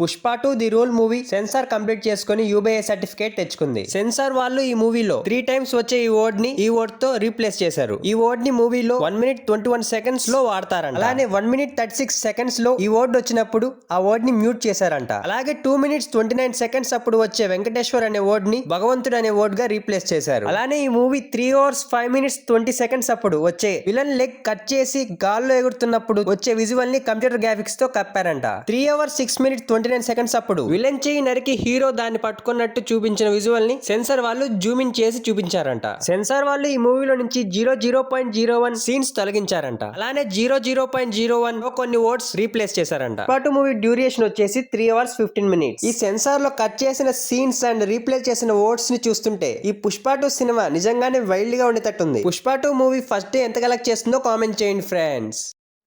Pushpa two the rule movie censor complete చేసుకుని UBI certificate తెచ్చుకుంది. Censor వాళ్ళు ఈ మూవీలో త్రీ టైమ్స్ వచ్చే ఈ వర్డ్ని ఈ వర్డ్తో రీప్లేస్ చేశారు. ఈ వర్డ్ని మూవీలో వన్ మినిట్ ట్వంటీ వన్ సెకండ్స్లో వాడతారంట. అలానే వన్ మినిట్ థర్టీ సిక్స్ సెకండ్స్లో ఈ వర్డ్ వచ్చినప్పుడు ఆ వర్డ్ని మ్యూట్ చేశారంట. అలాగే two minutes twenty nine seconds అప్పుడు వచ్చే వెంకటేశ్వర్ అనే వర్డ్ని భగవంతుడు అనే వర్డ్గా రీప్లేస్ చేశారు. అలానే ఈ movie three hours five minutes twenty seconds అప్పుడు వచ్చే విలన్ లెగ్ కట్ చేసి గాల్లో ఎగురుతున్నప్పుడు వచ్చే విజువల్ని కంప్యూటర్ గ్రాఫిక్స్తో కప్పారంట. Three hours six minutes twenty nine seconds అప్పుడు. విలన్ చేయి నరికి హీరో దాన్ని పట్టుకున్నట్టు చూపించిన విజువల్ని సెన్సార్ వాళ్ళు జూమ్ ఇన్ చేసి చూపించారంట. సెన్సార్ వాళ్ళు ఈ మూవీలో నుంచి zero zero point zero one scenes తొలగించారంట. అలానే జీరో జీరో పాయింట్ జీరో వన్లో కొన్ని ఓట్స్ రీప్లేస్ చేశారంట. పాటు మూవీ డ్యూరేషన్ వచ్చేసి త్రీ అవర్స్ ఫిఫ్టీన్ మినిట్స్. ఈ సెన్సార్లో కట్ చేసిన సీన్స్ అండ్ రీప్లేస్ చేసిన ఓట్స్ని చూస్తుంటే ఈ పుష్ప టూ సినిమా నిజంగానే వైల్డ్గా ఉండేటట్టుంది. Pushpa two movie first day ఎంత కలెక్ట్ చేస్తుందో కామెంట్ చేయండి friends.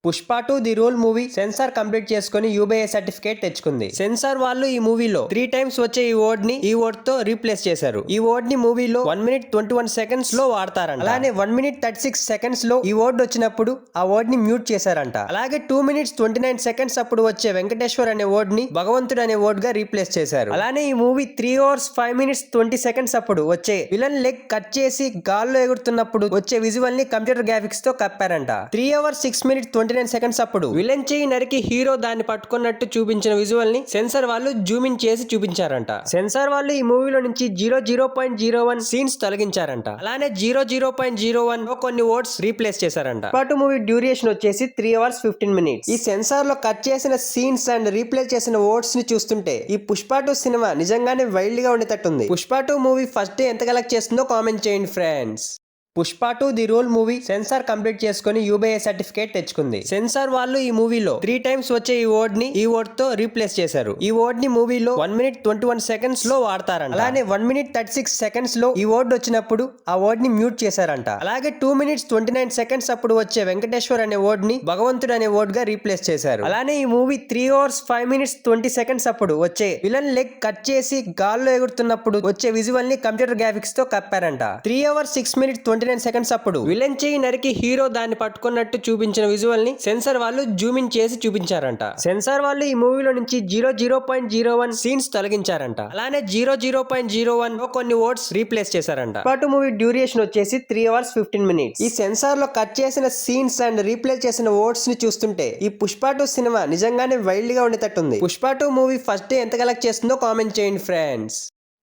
Pushpa two the rule movie censor complete చేసుకుని యూబీఐ సర్టిఫికేట్ తెచ్చుకుంది. సెన్సార్ వాళ్ళు ఈ మూవీలో త్రీ టైమ్స్ వచ్చే ఈ వర్డ్ని ఈ వర్డ్తో రీప్లేస్ చేశారు. ఈ వర్డ్ని మూవీలో వన్ మినిట్ ట్వంటీ వన్ సెకండ్స్లో వాడతారంట. అలానే వన్ మినిట్ థర్టీ సిక్స్ సెకండ్స్లో ఈ వర్డ్ వచ్చినప్పుడు ఆ వర్డ్ని మ్యూట్ చేశారంట. అలాగే two minutes twenty nine seconds అప్పుడు వచ్చే వెంకటేశ్వర్ అనే వర్డ్ని భగవంతుడు అనే వర్డ్గా రీప్లేస్ చేశారు. అలానే ఈ movie three hours five minutes twenty seconds అప్పుడు వచ్చే విలన్ లెగ్ కట్ చేసి గాల్లో ఎగురుతున్నప్పుడు వచ్చే విజువల్ని కంప్యూటర్ గ్రాఫిక్స్తో కప్పారంట. Three hours six minute twenty nine seconds అప్పుడు. విలన్ చేయి నరికి హీరో దాన్ని పట్టుకున్నట్టు చూపించిన విజువల్ని సెన్సార్ వాళ్ళు జూమిన్ చేసి చూపించారంట. సెన్సార్ వాళ్ళు ఈ మూవీలో నుంచి zero zero point zero one scenes తొలగించారంట. అలానే జీరో జీరో పాయింట్ జీరో వన్లో కొన్ని ఓట్స్ రీప్లేస్ చేశారంట. పాటు మూవీ డ్యూరేషన్ వచ్చేసి త్రీ అవర్స్ ఫిఫ్టీన్ మినిట్స్. ఈ సెన్సార్లో కట్ చేసిన సీన్స్ అండ్ రీప్లేస్ చేసిన ఓట్స్ని చూస్తుంటే ఈ పుష్ప టూ సినిమా నిజంగానే వైల్డ్గా ఉండేటట్టుంది. Pushpa two movie first day ఎంత కలెక్ట్ చేస్తుందో కామెంట్ చేయండి friends. Pushpa two the rule movie censor complete చేసుకుని యూబీఐ సర్టిఫికేట్ తెచ్చుకుంది. సెన్సార్ వాళ్ళు ఈ మూవీలో త్రీ టైమ్స్ వచ్చే ఈ వర్డ్ని ఈ వర్డ్తో రీప్లేస్ చేశారు. ఈ వర్డ్ని మూవీలో వన్ మినిట్ ట్వంటీ వన్ సెకండ్స్లో వాడతారంట. అలానే వన్ మినిట్ థర్టీ సిక్స్ సెకండ్స్లో ఈ వర్డ్ వచ్చినప్పుడు ఆ వర్డ్ని మ్యూట్ చేశారంట. అలాగే two minutes twenty nine seconds అప్పుడు వచ్చే వెంకటేశ్వర్ అనే వర్డ్ని భగవంతుడు అనే వర్డ్గా రీప్లేస్ చేశారు. అలానే ఈ movie three hours five minutes twenty seconds అప్పుడు వచ్చే విలన్ లెగ్ కట్ చేసి గాల్లో ఎగురుతున్నప్పుడు వచ్చే విజువల్ని కంప్యూటర్ గ్రాఫిక్స్తో కప్పారంట. Three hours six minutes twenty nine seconds అప్పుడు. విలన్ చేయి నరికి హీరో దాన్ని పట్టుకున్నట్టు చూపించిన విజువల్ని సెన్సార్ వాళ్ళు జూమ్ ఇన్ చేసి చూపించారంట. సెన్సార్ వాళ్ళు ఈ మూవీలో నుంచి zero zero point zero one scenes తొలగించారంట. అలానే జీరో జీరో పాయింట్ జీరో వన్లో కొన్ని ఓట్స్ రీప్లేస్ చేశారంట. పాటు మూవీ డ్యూరేషన్ వచ్చేసి త్రీ అవర్స్ ఫిఫ్టీన్ మినిట్స్. ఈ సెన్సార్లో కట్ చేసిన సీన్స్ అండ్ రీప్లేస్ చేసిన ఓట్స్ని చూస్తుంటే ఈ పుష్ప టూ సినిమా నిజంగానే వైల్డ్గా ఉండేటట్టుంది. Pushpa two movie first day ఎంత కలెక్ట్ చేస్తుందో కామెంట్ చేయండి friends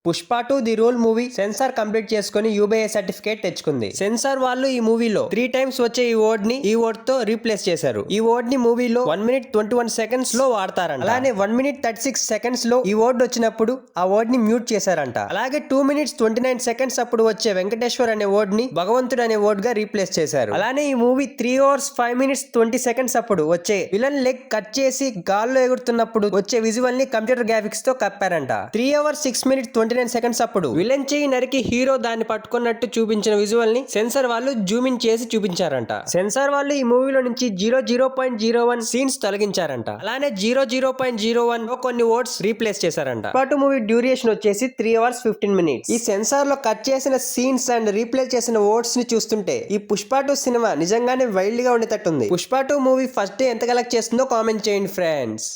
Pushpa two the rule movie censor complete చేసుకుని యూబీఐ సర్టిఫికేట్ తెచ్చుకుంది. సెన్సార్ వాళ్ళు ఈ మూవీలో త్రీ టైమ్స్ వచ్చే ఈ వర్డ్ని ఈ వర్డ్తో రీప్లేస్ చేశారు. ఈ వర్డ్ని మూవీలో వన్ మినిట్ ట్వంటీ వన్ సెకండ్స్లో వాడతారంట. అలానే వన్ మినిట్ థర్టీ సిక్స్ సెకండ్స్లో ఈ వర్డ్ వచ్చినప్పుడు ఆ వర్డ్ని మ్యూట్ చేశారంట. అలాగే two minutes twenty nine seconds అప్పుడు వచ్చే వెంకటేశ్వర్ అనే వర్డ్ని భగవంతుడు అనే వర్డ్గా రీప్లేస్ చేశారు. అలానే ఈ movie three hours five minutes twenty seconds అప్పుడు వచ్చే విలన్ లెగ్ కట్ చేసి గాల్లో ఎగురుతున్నప్పుడు వచ్చే విజువల్ని కంప్యూటర్ గ్రాఫిక్స్తో కప్పారంట. Three hours six minutes twenty nine seconds అప్పుడు. విలన్ చేయి నరికి హీరో దాన్ని పట్టుకున్నట్టు చూపించిన విజువల్ని సెన్సార్ వాళ్ళు జూమ్ ఇన్ చేసి చూపించారంట. సెన్సార్ వాళ్ళు ఈ మూవీలో నుంచి zero zero point zero one scenes తొలగించారంట. అలానే జీరో జీరో పాయింట్ జీరో వన్లో కొన్ని ఓట్స్ రీప్లేస్ చేశారంట. పాటు మూవీ డ్యూరేషన్ వచ్చేసి త్రీ అవర్స్ ఫిఫ్టీన్ మినిట్స్. ఈ సెన్సార్లో కట్ చేసిన సీన్స్ అండ్ రీప్లేస్ చేసిన ఓట్స్ని చూస్తుంటే ఈ పుష్ప టూ సినిమా నిజంగానే వైల్డ్గా ఉండేటట్టుంది. Pushpa two movie first day ఎంత కలెక్ట్ చేస్తుందో కామెంట్ చేయండి ఫ్రెండ్స్.